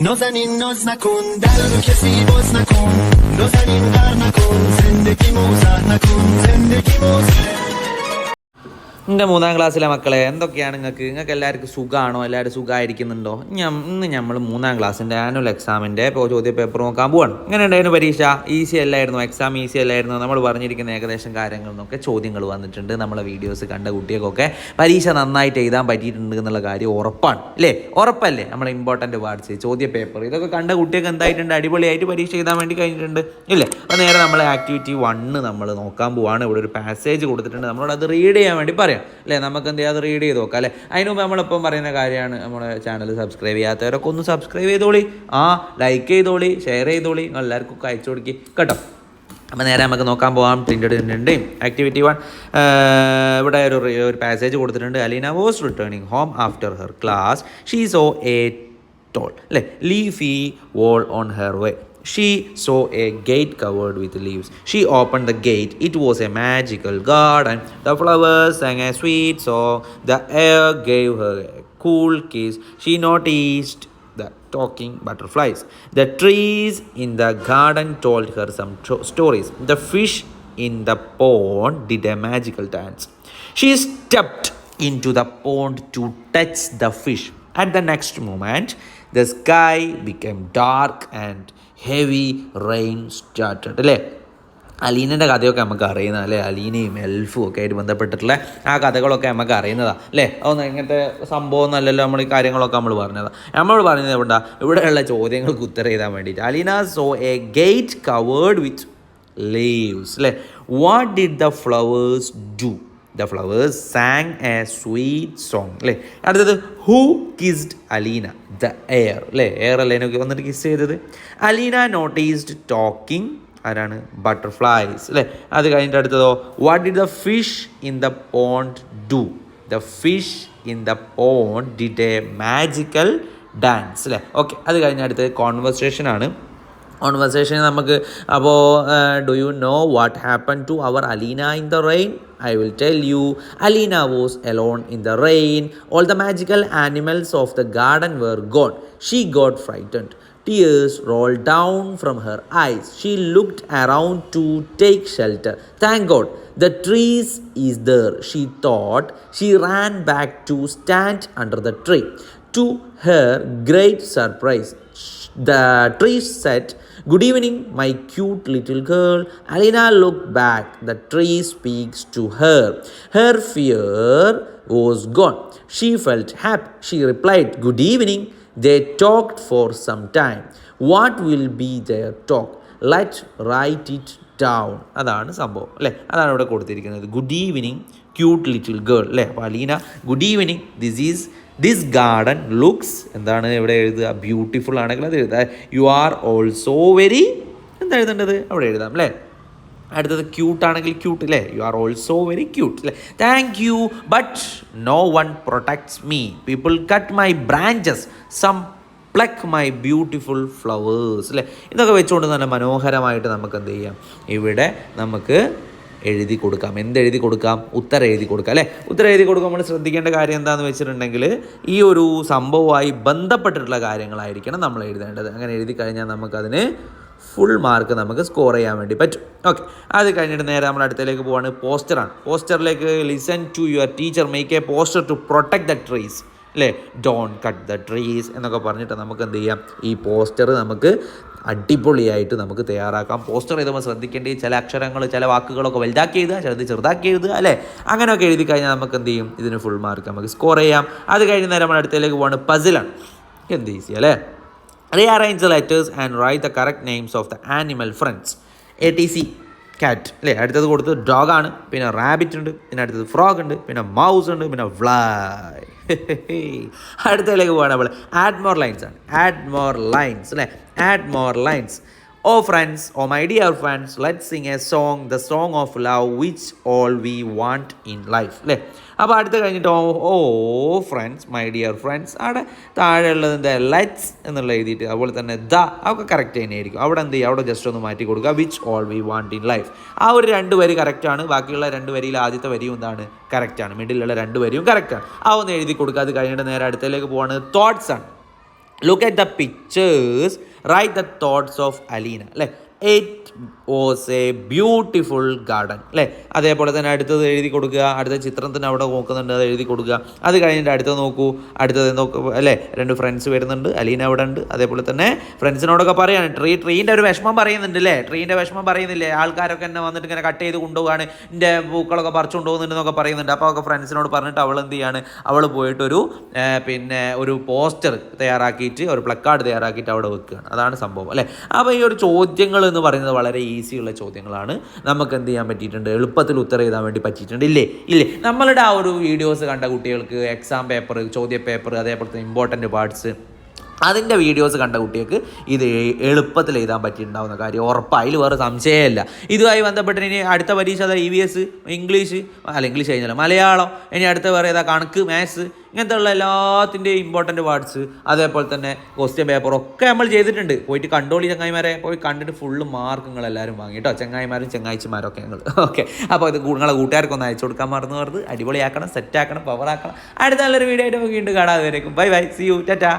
نازنین ناز نکن در رو کسی باز نکن نازنین غر نکن زندگی موزر نکن زندگی موزر എന്റെ മൂന്നാം ക്ലാസ്സിലെ മക്കളെ എന്തൊക്കെയാണ് നിങ്ങൾക്ക് നിങ്ങൾക്ക് എല്ലാവർക്കും സുഖമാണോ എല്ലാവരും സുഖമായിരിക്കുന്നുണ്ടോ ഞാൻ ഇന്ന് നമ്മൾ മൂന്നാം ക്ലാസ്സിന്റെ ആനുവൽ എക്സാമിന്റെ ചോദ്യ പേപ്പർ നോക്കാൻ പോവാണ്. ഇങ്ങനെ ഉണ്ടായിരുന്നു പരീക്ഷ? ഈസി അല്ലായിരുന്നു? എക്സാം ഈസി അല്ലായിരുന്നു? നമ്മൾ പറഞ്ഞിരിക്കുന്ന ഏകദേശം കാര്യങ്ങളിൽ നിന്നൊക്കെ ചോദ്യങ്ങൾ വന്നിട്ടുണ്ട്. നമ്മളെ വീഡിയോസ് കണ്ട കുട്ടികൾക്കൊക്കെ പരീക്ഷ നന്നായിട്ട് എഴുതാൻ പറ്റിയിട്ടുണ്ട് എന്നുള്ള കാര്യം ഉറപ്പാണ്. അല്ലേ? ഉറപ്പല്ലേ? നമ്മളെ ഇമ്പോർട്ടന്റ് പാർട്സ് ചോദ്യ പേപ്പർ ഇതൊക്കെ കണ്ട കുട്ടികൾക്ക് എന്തായിട്ടുണ്ട്? അടിപൊളിയായിട്ട് പരീക്ഷ എഴുതാൻ വേണ്ടി കഴിഞ്ഞിട്ടുണ്ട്. ഇല്ലേ? അപ്പോൾ നേരെ നമ്മൾ ആക്ടിവിറ്റി വണ്ണ് നമ്മൾ നോക്കാൻ പോവാണ്. ഇവിടെ ഒരു പാസേജ് കൊടുത്തിട്ടുണ്ട്. നമ്മളോട് അത് റീഡ് ചെയ്യാൻ വേണ്ടി പറയാം. അല്ലേ? നമുക്ക് എന്ത് ചെയ്യാം? അത് റീഡ് ചെയ്ത് നോക്കാം അല്ലേ? അതിന് മുമ്പ് നമ്മളിപ്പം പറയുന്ന കാര്യമാണ് നമ്മുടെ ചാനൽ സബ്സ്ക്രൈബ് ചെയ്യാത്തവരൊക്കെ ഒന്ന് സബ്സ്ക്രൈബ് ചെയ്തോളി. ആ ലൈക്ക് ചെയ്തോളി ഷെയർ ചെയ്തോളി. എല്ലാവർക്കും ഒക്കെ അയച്ചു കൊടുക്കി. കേട്ടോ? അപ്പോൾ നേരെ നമുക്ക് നോക്കാൻ പോകാം ടിൻഡ് ആക്ടിവിറ്റി വൺ ഇവിടെ ഒരു ഒരു പാസേജ് കൊടുത്തിട്ടുണ്ട്. Aleena was returning home after her class she saw a tall അല്ലേ? Leafy wall on her way She saw a gate covered with leaves. She opened the gate. It was a magical garden. The flowers sang a sweet song. The air gave her a cool kiss. She noticed the talking butterflies. The trees in the garden told her some stories. The fish in the pond did a magical dance. She stepped into the pond to touch the fish. At the next moment, the sky become dark and heavy rain started. അല്ലേ? അലീനന്റെ കഥയൊക്കെ നമുക്ക് അറിയുന്ന അല്ലേ? അലീനയും എൽഫും ഒക്കെ ആയിട്ട് ബന്ധപ്പെട്ടിട്ടുള്ള ആ കഥകളൊക്കെ നമുക്ക് അറിയുന്നതാണ് അല്ലേ? അതൊന്നും ഇങ്ങനത്തെ സംഭവം എന്നല്ലല്ലോ നമ്മൾ ഈ കാര്യങ്ങളൊക്കെ നമ്മൾ പറഞ്ഞതാണ് നമ്മൾ പറയുന്നത് എവിടെ ഇവിടെയുള്ള ചോദ്യങ്ങൾക്ക് ഉത്തരം ചെയ്താൻ വേണ്ടിയിട്ട്. Aleena saw a gate covered with leaves അല്ലേ? What did the flowers do the flowers sang a sweet song അല്ലേ? അടുത്തത് who kissed Aleena the air അല്ലേ? എയർ അല്ലേ എനിക്ക് വന്നിട്ട് കിസ് ചെയ്തത്? അലീന നോട്ടീസ്ഡ് ടോക്കിംഗ് ആരാണ്? ബട്ടർഫ്ലൈസ് അല്ലേ? അത് കഴിഞ്ഞിട്ട് അടുത്തതോ what did the fish in the pond do the fish in the pond did a magical dance അല്ലേ? ഓക്കെ അത് കഴിഞ്ഞ അടുത്തത് കോൺവെർസേഷൻ ആണ്. കോൺവെർസേഷൻ നമുക്ക് അപ്പോൾ do you know what happen to our Aleena in the rain I will tell you Aleena was alone in the rain all the magical animals of the garden were gone she got frightened Tears rolled down from her eyes. She looked around to take shelter. Thank God, the trees is there, she thought. She ran back to stand under the tree. To her great surprise, sh- the tree said, Good evening, my cute little girl. Alina looked back. The tree speaks to her. Her fear was gone. She felt happy. She replied, Good evening. They talked for some time. What will be their talk? Let's write it down. അതാണ് സംഭവം അല്ലേ അതാണ് ഇവിടെ കൊടുത്തിരിക്കുന്നത് good evening cute little girl അല്ലേ? അപ്പോൾ Aleena good evening this is this garden looks എന്താണ് ഇവിടെ എഴുതുക? ബ്യൂട്ടിഫുൾ ആണെങ്കിൽ അത് എഴുതുക യു ആർ ഓൾസോ വെരി എന്താ എഴുതേണ്ടത്? അവിടെ എഴുതാം അല്ലേ? അടുത്തത് ക്യൂട്ട് ആണെങ്കിൽ ക്യൂട്ട് അല്ലേ? You are also very cute അല്ലേ? Thank you but no one protects me people cut my branches some pluck my beautiful flowers അല്ലേ? ഇതൊക്കെ വെച്ചുകൊണ്ട് നല്ല മനോഹരമായിട്ട് നമുക്ക് എന്ത് ചെയ്യാം? ഇവിടെ നമുക്ക് എഴുതി കൊടുക്കാം. എന്ത് എഴുതി കൊടുക്കാം? ഉത്തരം എഴുതി കൊടുക്കാം അല്ലേ? ഉത്തരം എഴുതി കൊടുക്കുമ്പോൾ നമ്മൾ ശ്രദ്ധിക്കേണ്ട കാര്യം എന്താണെന്ന് വെച്ചിട്ടുണ്ടെങ്കിൽ ഈ ഒരു സംഭവമായി ബന്ധപ്പെട്ടിട്ടുള്ള കാര്യങ്ങളായിരിക്കണം നമ്മൾ എഴുതേണ്ടത്. അങ്ങനെ എഴുതി കഴിഞ്ഞാൽ നമുക്കതിന് ഫുൾ മാർക്ക് നമുക്ക് സ്കോർ ചെയ്യാൻ വേണ്ടി പറ്റും. ഓക്കെ അത് കഴിഞ്ഞിട്ട് നേരെ നമ്മൾ അടുത്തേക്ക് പോവാണ്. പോസ്റ്ററാണ് പോസ്റ്ററിലേക്ക് listen to your teacher make a poster to protect the trees അല്ലേ? ഡോൺ കട്ട് ദ ട്രീസ് എന്നൊക്കെ പറഞ്ഞിട്ട് നമുക്ക് എന്ത് ചെയ്യാം? ഈ പോസ്റ്റർ നമുക്ക് അടിപൊളിയായിട്ട് നമുക്ക് തയ്യാറാക്കാം. പോസ്റ്റർ എഴുതുമ്പോൾ ശ്രദ്ധിക്കേണ്ട ചില അക്ഷരങ്ങൾ ചില വാക്കുകളൊക്കെ വലുതാക്കി എഴുതുക ചിലത് ചെറുതാക്കി എഴുതുക അല്ലേ? അങ്ങനെയൊക്കെ എഴുതി കഴിഞ്ഞാൽ നമുക്ക് എന്ത് ചെയ്യും? ഇതിന് ഫുൾ മാർക്ക് നമുക്ക് സ്കോർ ചെയ്യാം. അത് കഴിഞ്ഞ് നേരം നമ്മൾ അടുത്തേക്ക് പോകണം പസിലാണ് എന്ത് ഈസി അല്ലേ? Rearrange the letters and write the correct names of the animal friends A T C cat അല്ലേ? അടുത്തത് കൊടുത്തത് ഡോഗാണ് പിന്നെ റാബിറ്റ് ഉണ്ട്. പിന്നെ അടുത്തത് ഫ്രോഗ് ഉണ്ട്. പിന്നെ മൗസ് ഉണ്ട്. പിന്നെ ഫ്ലൈ അടുത്തതിലേക്ക് പോവാണ് നമ്മൾ ആഡ് മോർ ലൈൻസ് ആണ്. ആഡ് മോർ ലൈൻസ് അല്ലേ? Add more lines oh friends oh my dear friends let sing a song the song of love which all we want in life അല്ലേ അപ്പോൾ അടുത്ത് കഴിഞ്ഞിട്ട് oh friends my dear friends അവിടെ താഴെ ഉള്ളത് എന്താ let's എന്നുള്ള എഴുതിയിട്ട് അതുപോലെ തന്നെ ദ അതൊക്കെ കറക്റ്റ് തന്നെയായിരിക്കും അവിടെ എന്ത് ചെയ്യുക? അവിടെ ജസ്റ്റ് ഒന്ന് മാറ്റി കൊടുക്കുക. Which all we want in life ആ ഒരു രണ്ട് വരി കറക്റ്റാണ് ബാക്കിയുള്ള രണ്ട് വരിയിൽ ആദ്യത്തെ വരിയും എന്താണ് കറക്റ്റാണ് മിഡിലുള്ള രണ്ട് വരിയും കറക്റ്റാണ് ആ ഒന്ന് എഴുതി കൊടുക്കുക. അത് കഴിഞ്ഞിട്ട് നേരെ അടുത്തേക്ക് പോവാണ്. തോട്ട്സ് ആണ്. Look at the pictures write the thoughts of Aleena അല്ലേ? It was a beautiful garden അല്ലേ? അതേപോലെ തന്നെ അടുത്തത് എഴുതി കൊടുക്കുക അടുത്ത ചിത്രത്തിന് അവിടെ നോക്കുന്നുണ്ട് അത് എഴുതി കൊടുക്കുക. അത് കഴിഞ്ഞിട്ട് അടുത്തത് നോക്കൂ അടുത്തത് നോക്കൂ അല്ലേ? രണ്ട് ഫ്രണ്ട്സ് വരുന്നുണ്ട് അലീന അവിടെ ഉണ്ട്. അതേപോലെ തന്നെ ഫ്രണ്ട്സിനോടൊക്കെ പറയാണ് ട്രീ ട്രീന്റെ ഒരു വിഷമം പറയുന്നുണ്ട് അല്ലേ? ട്രീന്റെ വിഷമം പറയുന്നില്ലേ? ആൾക്കാരൊക്കെ എന്നെ വന്നിട്ട് ഇങ്ങനെ കട്ട് ചെയ്ത് കൊണ്ടുപോകാണ് എന്റെ പൂക്കളൊക്കെ പറിച്ചു കൊണ്ടുപോകുന്നുണ്ടെന്നൊക്കെ പറയുന്നുണ്ട്. അപ്പോൾ ഒക്കെ ഫ്രണ്ട്സിനോട് പറഞ്ഞിട്ട് അവൾ എന്ത് ചെയ്യാണ്? അവൾ പോയിട്ടൊരു പിന്നെ ഒരു പോസ്റ്റർ തയ്യാറാക്കിയിട്ട് ഒരു പ്ലക്കാർഡ് തയ്യാറാക്കിയിട്ട് അവിടെ വെക്കുകയാണ്. അതാണ് സംഭവം അല്ലേ? അപ്പോൾ ഈ ഒരു ചോദ്യങ്ങൾ എന്ന് പറയുന്നത് വളരെ ഈസിയുള്ള ചോദ്യങ്ങളാണ്. നമുക്ക് എന്ത് ചെയ്യാൻ പറ്റിയിട്ടുണ്ട്? എളുപ്പത്തിൽ ഉത്തരം എഴുതാൻ വേണ്ടി പറ്റിയിട്ടുണ്ട്. ഇല്ലേ? ഇല്ലേ? നമ്മളുടെ ആ ഒരു വീഡിയോസ് കണ്ട കുട്ടികൾക്ക് എക്സാം പേപ്പർ ചോദ്യ പേപ്പർ അതേപോലെ തന്നെ ഇമ്പോർട്ടന്റ് പാർട്സ് അതിന്റെ വീഡിയോസ് കണ്ട കുട്ടികൾക്ക് ഇത് എളുപ്പത്തിൽ എഴുതാൻ പറ്റിയിട്ടുണ്ടാവുന്ന കാര്യം. ഉറപ്പായി വേറെ സംശയമല്ല. ഇതുമായി ബന്ധപ്പെട്ട് ഇനി അടുത്ത പരീക്ഷ അതാ ഇ വി എസ് ഇംഗ്ലീഷ് അല്ല ഇംഗ്ലീഷ് കഴിഞ്ഞാൽ മലയാളം ഇനി അടുത്ത വേറെ ഏതാ കണക്ക് മാത്സ് ഇങ്ങനത്തെ ഉള്ള എല്ലാത്തിന്റെയും ഇമ്പോർട്ടന്റ് വേർഡ്സ് അതേപോലെ തന്നെ ക്വസ്റ്റ്യൻ പേപ്പർ ഒക്കെ നമ്മൾ ചെയ്തിട്ടുണ്ട്. പോയിട്ട് കണ്ടോളി ചങ്ങായിമാരെ. പോയി കണ്ടിട്ട് ഫുള്ള് മാർക്ക് നിങ്ങൾ എല്ലാവരും വാങ്ങി. കേട്ടോ ചങ്ങായിമാരും ചങ്ങായിച്ചിമാരും ഒക്കെ ഞങ്ങൾ ഓക്കെ അപ്പോൾ ഇത് നിങ്ങളെ കൂട്ടുകാർക്കൊന്ന് അയച്ചു കൊടുക്കാൻ മറന്നു പറഞ്ഞത് അടിപൊളിയാക്കണം സെറ്റാക്കണം പവറാക്കണം അടുത്ത നല്ലൊരു വീഡിയോ ആയിട്ട് വീണ്ടും കാണാതെ വരേക്കും bye bye see you tata